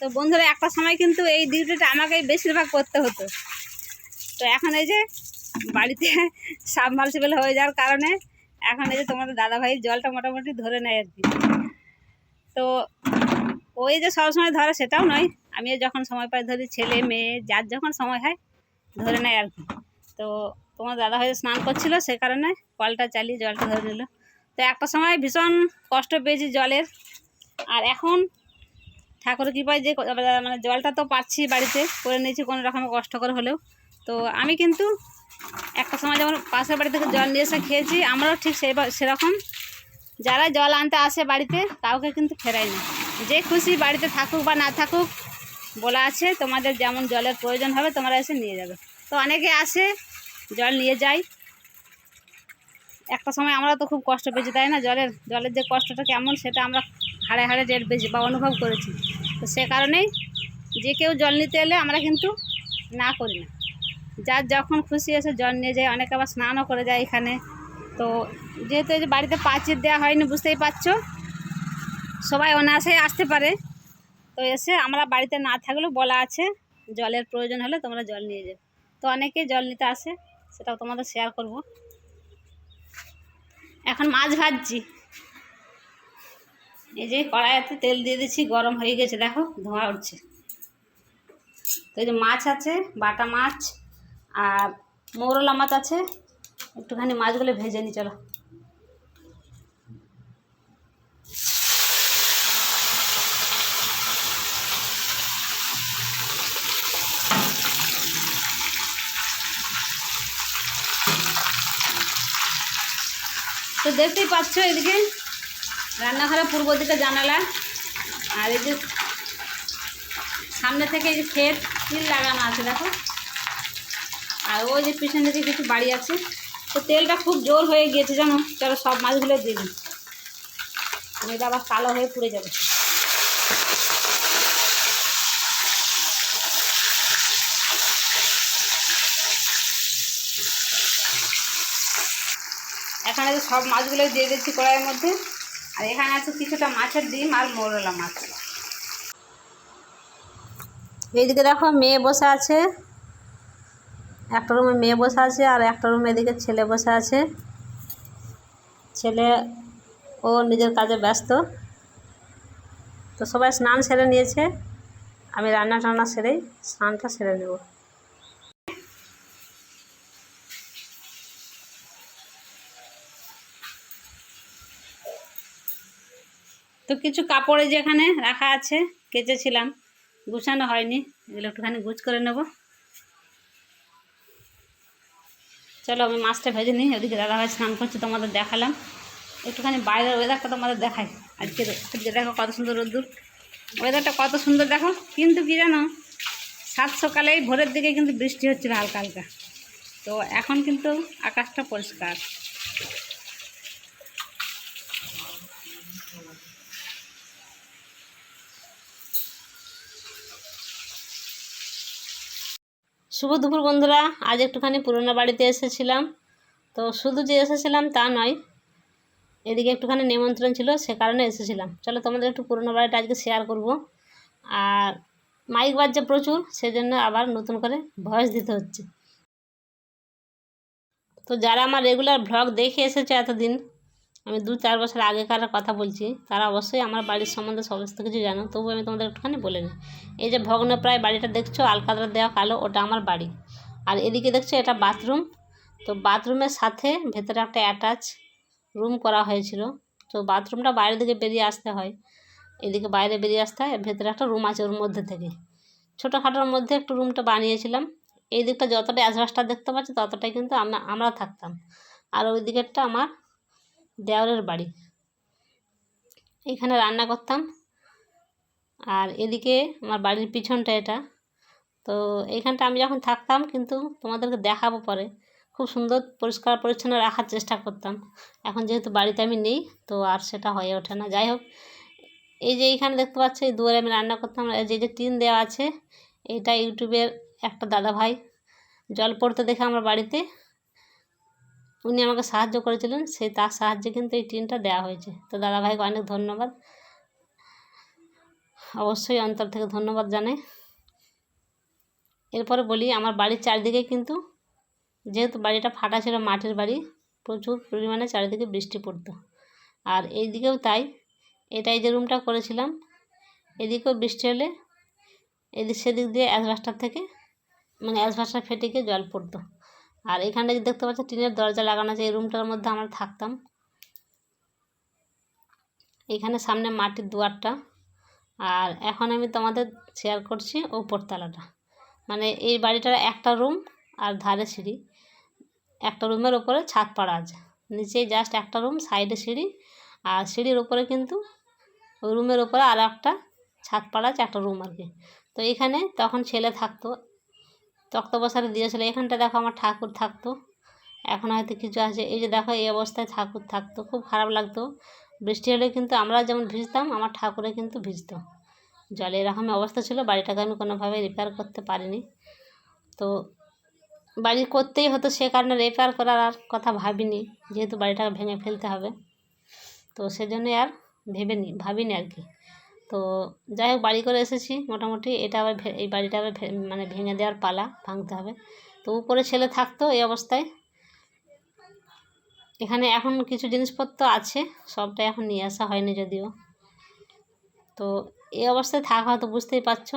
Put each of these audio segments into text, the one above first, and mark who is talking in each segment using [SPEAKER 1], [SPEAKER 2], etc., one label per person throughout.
[SPEAKER 1] তো বন্ধুরা, একটা সময় কিন্তু এই ডিউটিটা আমাকেই বেশিরভাগ করতে হতো। তো এখন এই যে বাড়িতে সাবমার্সিবল হয়ে যাওয়ার কারণে এখন এই যে তোমাদের দাদাভাই জলটা মোটামুটি ধরে নেয় আর কি। তো ওই যে সবসময় ধরে সেটাও নয় আমি যখন সময় পাই ধরি, ছেলে, মেয়ে, যার যখন সময় হয় ধরে নেয় আর কি। তো তোমার দাদা হয়তো স্নান করছিল সে কারণে কলটা চালিয়ে জলটা ধরে নিল। তো একটা সময় ভীষণ কষ্ট পেয়েছি জলের। আর এখন ঠাকুর কৃপায় যে মানে জলটা তো পাচ্ছি বাড়িতে, করে নিয়েছি, কোনো রকম কষ্ট করে হলেও। তো আমি কিন্তু একটা সময় যেমন পাশের বাড়ি থেকে জল নিয়ে এসে খেয়েছি, আমরাও ঠিক সেই সেরকম। যারা জল আনতে আসে বাড়িতে, কাউকে কিন্তু ফেরাই না। যে খুশি বাড়িতে থাকুক বা না থাকুক, বলা আছে, তোমাদের যেমন জলের প্রয়োজন হবে, তোমরা এসে নিয়ে যাবে। তো অনেকে আসে, জল নিয়ে যায়। একটা সময় আমরা তো খুব কষ্ট পেয়েছি, তাই না? জলের জলের যে কষ্টটা কেমন, সেটা আমরা হাড়ে হাড়ে টের পেয়েছি বা অনুভব করেছি। তো সে কারণেই যে কেউ জল নিতে এলে আমরা কিন্তু না করি না। যার যখন খুশি এসে জল নিয়ে যায়, অনেকে আবার স্নানও করে যায় এখানে। তো যেহেতু এই যে বাড়িতে পাঁচির দেওয়া হয়নি, বুঝতেই পারছ? সবাই অনায়াসেই আসতে পারে। তো এসে আমরা বাড়িতে না থাকলেও বলা আছে, জলের প্রয়োজন হলে তোমরা জল নিয়ে যাবে তো অনেকেই জল নিতে আসে, সেটাও তোমাদের শেয়ার করব। এখন মাছ ভাজছি। এই যে কড়াইতে তেল দিয়ে দিচ্ছি, গরম হয়ে গেছে, দেখো, ধোঁয়া উঠছে। তো এই যে মাছ আছে, বাটা মাছ আর মৌরলা মাছ আছে, একটুখানি মাছগুলো ভেজে নি চলো। তো দেখতেই পাচ্ছ এদিকে রান্নাঘরে পূর্ব দিকে জানালা। আর এই যে সামনে থেকে এই যে ক্ষেত, তিল লাগানো আছে, দেখো। আর ওই যে পিছন দিকে কিছু বাড়ি আছে। তো তেলটা খুব জোর হয়ে গিয়েছে, জানো? চলো সব মাছগুলো দিয়ে দিই। এটা আবার কালো হয়ে পুড়ে যাবে। এখানে সব মাছগুলো দিয়ে দিচ্ছি কড়াইয়ের মধ্যে। আর এখানে আছে কিছুটা মাছের ডিম আর মোরলা মাছ। এইদিকে দেখো মেয়ে বসে আছে। একটা রুমে মেয়ে বসে আছে আর একটা রুমে এদিকে ছেলে বসে আছে। ছেলে ও নিজের কাজে ব্যস্ত। তো সবাই স্নান সেরে নিয়েছে। আমি রান্না টান্না সেরেই স্নানটা সেরে নেব। তো কিছু কাপড়ে যেখানে রাখা আছে, কেচেছিলাম। গুছানো হয়নি, এগুলো একটুখানি গুছ করে নেব। চলো, আমি মাছটা ভেজে নিই ওদিকে দাদাভাই স্নান করছে, তোমাদের দেখালাম। একটুখানি বাইরের ওয়েদারটা তোমাদের দেখাই। আজকে আজকে দেখো কত সুন্দর রোদ্দুর। ওয়েদারটা কত সুন্দর দেখো, কিন্তু কী জানো, সাত সকালেই ভোরের দিকে কিন্তু বৃষ্টি হচ্ছিল হালকা হালকা। তো এখন কিন্তু আকাশটা পরিষ্কার। শুভ দুপুর বন্ধুরা, আজ একটুখানি পুরোনো বাড়িতে এসেছিলাম। তো শুধু যে এসেছিলাম তা নয়, এদিকে একটুখানি নিমন্ত্রণ ছিল, সে কারণে এসেছিলাম। চলো তোমাদের একটু পুরোনো বাড়িটা আজকে শেয়ার করব। আর মাইক বাজছে প্রচুর, সেজন্য আবার নতুন করে ভয়েস দিতে হচ্ছে। তো যারা আমার রেগুলার ভ্লগ দেখে এসেছে এতদিন আমি দু চার বছর আগেকার কথা বলছি, তারা অবশ্যই আমার বাড়ির সম্বন্ধে সমস্ত কিছু জানো তবু আমি তোমাদের একটুখানি বলে নিই। এই যে ভগ্নপ্রায় বাড়িটা দেখছ আলকাতরা দেওয়া কালো, ওটা আমার বাড়ি। আর এদিকে দেখছ, এটা বাথরুম। তো বাথরুমের সাথে ভেতরে একটা অ্যাটাচ রুম করা হয়েছিল। তো বাথরুমটা বাইরের দিকে বেরিয়ে আসতে হয়। এদিকে বাইরে বেরিয়ে আসতে হয়, ভেতরে একটা রুম আছে ওর মধ্যে থেকে। ছোটোখাটোর মধ্যে একটু রুমটা বানিয়েছিলাম। এই দিকটা যতটা অ্যাসবাসটা দেখতে পাচ্ছি, ততটাই কিন্তু আমরা আমরা থাকতাম। আর ওই দিকেরটা আমার দেওরের বাড়ি। এখানে রান্না করতাম। আর এদিকে আমার বাড়ির পিছনটা এটা। তো এইখানটা আমি যখন থাকতাম কিন্তু তোমাদেরকে দেখাবো পরে। খুব সুন্দর, পরিষ্কার, পরিচ্ছন্ন রাখার চেষ্টা করতাম। এখন যেহেতু বাড়িতে আমি নেই, তো আর সেটা হয়ে ওঠে না। যাই হোক, এই যে এইখানে দেখতে পাচ্ছ, এই দুয়ারে আমি রান্না করতাম। যে যে টিন দেওয়া আছে, এটা ইউটিউবের একটা দাদা ভাই জল পড়তে দেখে আমার বাড়িতে উনি আমাকে সাহায্য করেছিলেন, সেই তার সাহায্যে কিন্তু এই টিনটা দেওয়া হয়েছে। তো দাদাভাইকে অনেক ধন্যবাদ। অবশ্যই অন্তর থেকে ধন্যবাদ জানাই। এরপরে বলি, আমার বাড়ির চারিদিকে কিন্তু, যেহেতু বাড়িটা ফাটা ছিল মাটির বাড়ি, প্রচুর পরিমাণে চারিদিকে বৃষ্টি পড়তো। আর এই দিকেও তাই, এটাই যে রুমটা করেছিলাম, এদিকেও বৃষ্টি হলে, এদিক সেদিক দিয়ে অ্যাসবাস্টার থেকে মানে অ্যাসবাস্টার ফেটে গিয়ে জল পড়তো। আর এখানে যে দেখতে পাচ্ছ টিনের দরজা লাগানো আছে, এই রুমটার মধ্যে আমরা থাকতাম। এখানে সামনে মাটির দুয়ারটা। আর এখন আমি তোমাদের শেয়ার করছি ওপরতলাটা মানে এই বাড়িটার একটা রুম আর ধারে সিঁড়ি। একটা রুমের ওপরে ছাদ পাড়া আছে। নিচেই জাস্ট একটা রুম সাইডে সিঁড়ি। আর সিঁড়ির ওপরে কিন্তু ওই রুমের ওপরে আর একটা ছাদ পাড়া আছে, একটা রুম আর কি। তো এখানে তখন ছেলে থাকতো। তক্ত বসারে দিয়েছিলো, এখানটা দেখো, আমার ঠাকুর থাকতো। এখন হয়তো কিছু আছে। এই যে দেখো, এই অবস্থায় ঠাকুর থাকতো। খুব খারাপ লাগতো। বৃষ্টি হলে কিন্তু আমরা যেমন ভিজতাম, আমার ঠাকুরে কিন্তু ভিজতো। জলে এরকম অবস্থা ছিল, বাড়িটাকে আমি কোনোভাবে রিপেয়ার করতে পারিনি। তো বাড়ি করতেই হতো, সে কারণে রিপেয়ার করার আর কথা ভাবিনি, যেহেতু বাড়িটাকে ভেঙে ফেলতে হবে। তো সেজন্যই আর ভেবেনি, ভাবিনি আর কি। তো যাই হোক, বাড়ি করে এসেছি মোটামুটি। এটা আবার এই বাড়িটা আবার মানে ভেঙে দেওয়ার পালা, ভাঙতে হবে। তো উপরে ছেলে থাকতো এই অবস্থায়। এখানে এখন কিছু জিনিসপত্র আছে সবটা এখন নিয়ে আসা হয়নি যদিও। তো এই অবস্থায় থাকা হয়তো, বুঝতেই পারছ।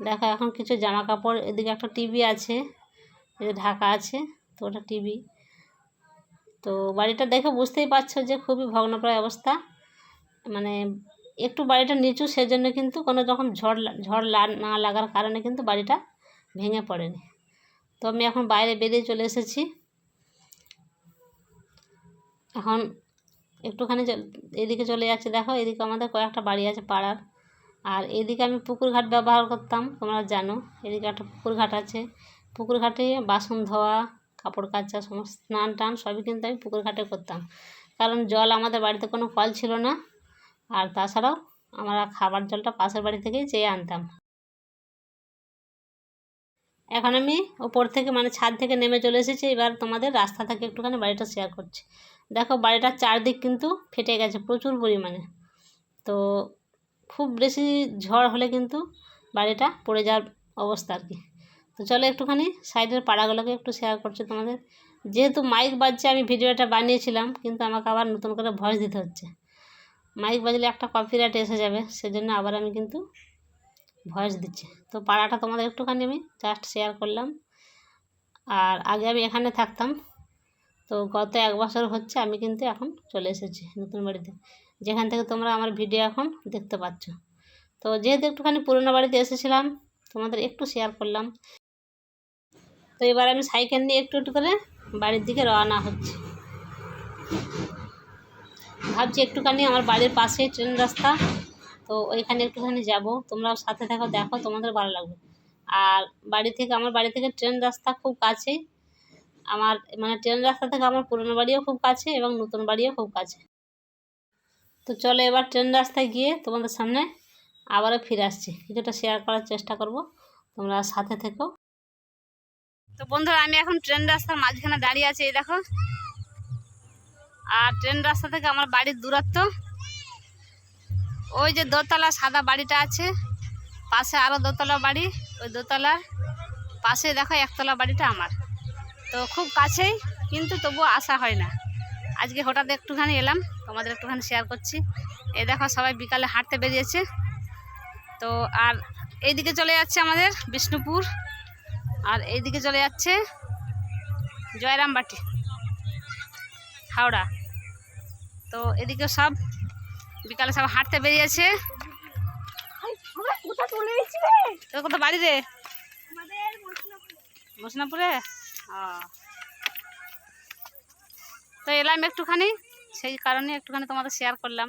[SPEAKER 1] দেখো, এখন কিছু জামা কাপড় এদিকে একটা টিভি আছে ঢাকা আছে, তো ওটা টিভি তো বাড়িটা দেখে বুঝতেই পারছ যে খুবই ভগ্নপ্রায় অবস্থা। মানে একটু বাড়িটা নিচু সেজন্য কিন্তু কোনো রকম ঝড় ঝড় না লাগার কারণে কিন্তু বাড়িটা ভেঙে পড়েনি। তো আমি এখন বাইরে বেরিয়ে চলে এসেছি। এখন একটুখানি এদিকে চলে যাচ্ছে। দেখো এদিকে আমাদের কয়েকটা বাড়ি আছে পাড়ার। আর এদিকে আমি পুকুর ঘাট ব্যবহার করতাম, তোমরা জানো। এদিকে একটা পুকুর ঘাট আছে। পুকুর ঘাটে বাসন ধোয়া, কাপড় কাচা, সমস্ত স্নান টান সবই কিন্তু আমি পুকুর ঘাটে করতাম। কারণ জল আমাদের বাড়িতে কোনো কল ছিল না। আর তাছাড়াও আমরা খাবার জলটা পাশের বাড়ি থেকেই চেয়ে আনতাম। এখন আমি ওপর থেকে মানে ছাদ থেকে নেমে চলে এসেছি। এবার তোমাদের রাস্তা থেকে একটুখানি বাড়িটা শেয়ার করছি। দেখো বাড়িটার চারদিক কিন্তু ফেটে গেছে প্রচুর পরিমাণে। তো খুব বেশি ঝড় হলে কিন্তু বাড়িটা পড়ে যাওয়ার অবস্থা আর কি। তো চলো একটুখানি সাইডের পাড়াগুলোকে একটু শেয়ার করছি তোমাদের। যেহেতু মাইক বাজছে, আমি ভিডিওটা বানিয়েছিলাম, কিন্তু আমাকে আবার নতুন করে ভয়েস দিতে হচ্ছে। মাইক বাজলে একটা কপিরাইট এসে যাবে, সেজন্য আবার আমি কিন্তু ভয়েস দিচ্ছি। তো পাড়াটা তোমাদের একটুখানি আমি জাস্ট শেয়ার করলাম। আর আগে আমি এখানে থাকতাম, তো গত এক বছর হচ্ছে আমি কিন্তু এখন চলে এসেছি নতুন বাড়িতে। যেখান থেকে তোমরা আমার ভিডিও এখন দেখতে পাচ্ছ। তো যেহেতু একটুখানি পুরোনো বাড়িতে এসেছিলাম, তোমাদের একটু শেয়ার করলাম। তো এবার আমি সাইকেল নিয়ে একটু একটু করে বাড়ির দিকে রওনা হচ্ছে। ভাবছি একটুখানি আমার বাড়ির পাশেই ট্রেন রাস্তা, তো ওইখানে একটুখানি যাব। তোমরাও সাথে থাকো, দেখো, তোমাদের ভালো লাগবে। আর বাড়ি থেকে, আমার বাড়ি থেকে ট্রেন রাস্তা খুব কাছেই আমার মানে ট্রেন রাস্তা থেকে আমার পুরনো বাড়িও খুব কাছে এবং নতুন বাড়িও খুব কাছে। তো চলো এবার ট্রেন রাস্তায় গিয়ে তোমাদের সামনে আবারও ফিরে আসছি। কিছুটা শেয়ার করার চেষ্টা করব। তোমরা সাথে থেকো। তো বন্ধুরা, আমি এখন ট্রেন রাস্তার মাঝখানে দাঁড়িয়ে আছি, এই দেখো। আর ট্রেন রাস্তা থেকে আমার বাড়ির দূরত্ব। ওই যে দোতলা সাদা বাড়িটা আছে, পাশে আরও দোতলা বাড়ি, ওই দোতলার পাশে দেখো একতলা বাড়িটা আমার। তো খুব কাছেই, কিন্তু তবুও আসা হয় না। আজকে হঠাৎ একটুখানি এলাম, তোমাদের একটুখানি শেয়ার করছি। এ দেখো সবাই বিকালে হাঁটতে বেরিয়েছে। তো আর এইদিকে চলে যাচ্ছে আমাদের বিষ্ণুপুর। আর এইদিকে চলে যাচ্ছে জয়রামবাটি, হাওড়া। তো এদিকে সব বিকালে সব হাঁটতে বেরিয়েছে। কত বাড়ি রে? মসনাপুরে তো এলাম একটুখানি সেই কারণে একটুখানি তোমাদের শেয়ার করলাম।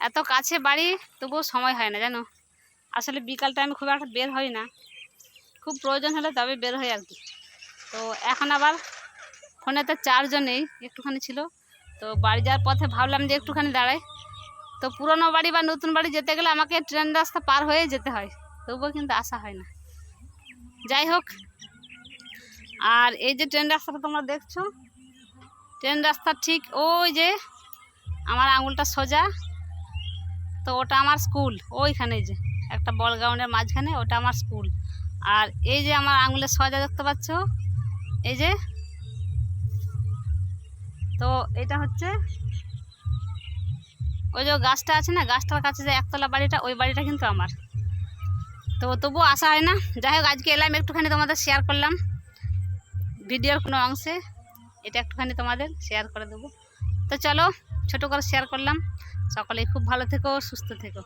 [SPEAKER 1] এত কাছে বাড়ি তবুও সময় হয় না জানো? আসলে বিকাল টাইমে খুব একটা বের হই না। খুব প্রয়োজন হলে তবে বের হই আর কি। তো এখন আবার ফোনেতে চার্জও নেই একটুখানি ছিল। তো বাড়ি যাওয়ার পথে ভাবলাম যে একটুখানি দাঁড়াই। তো পুরনো বাড়ি বা নতুন বাড়ি যেতে গেলে আমাকে ট্রেন রাস্তা পার হয়ে যেতে হয়, তবুও কিন্তু আসা হয় না। যাই হোক, আর এই যে ট্রেন রাস্তাটা তোমরা দেখছ, ট্রেন রাস্তা ঠিক ওই যে আমার আঙুলটা সোজা, তো ওটা আমার স্কুল, ওইখানে যে, একটা বল গ্রাউন্ডের মাঝখানে ওটা আমার স্কুল। আর এই যে আমার আঙুলের সোজা দেখতে পাচ্ছ, এই যে তো এটা হচ্ছে ওই যে গাছটা আছে না, গাছটার কাছে যে একতলা বাড়িটা, ওই বাড়িটা কিন্তু আমার। তো তবুও আসা হয় না। যাই হোক, আজকে এলাম, একটুখানি তোমাদের শেয়ার করলাম। ভিডিওর কোনো অংশে এটা একটুখানি তোমাদের শেয়ার করে দেবো। তো চলো, ছোটো করে শেয়ার করলাম। সকলে খুব ভালো থেকো, সুস্থ থেকো।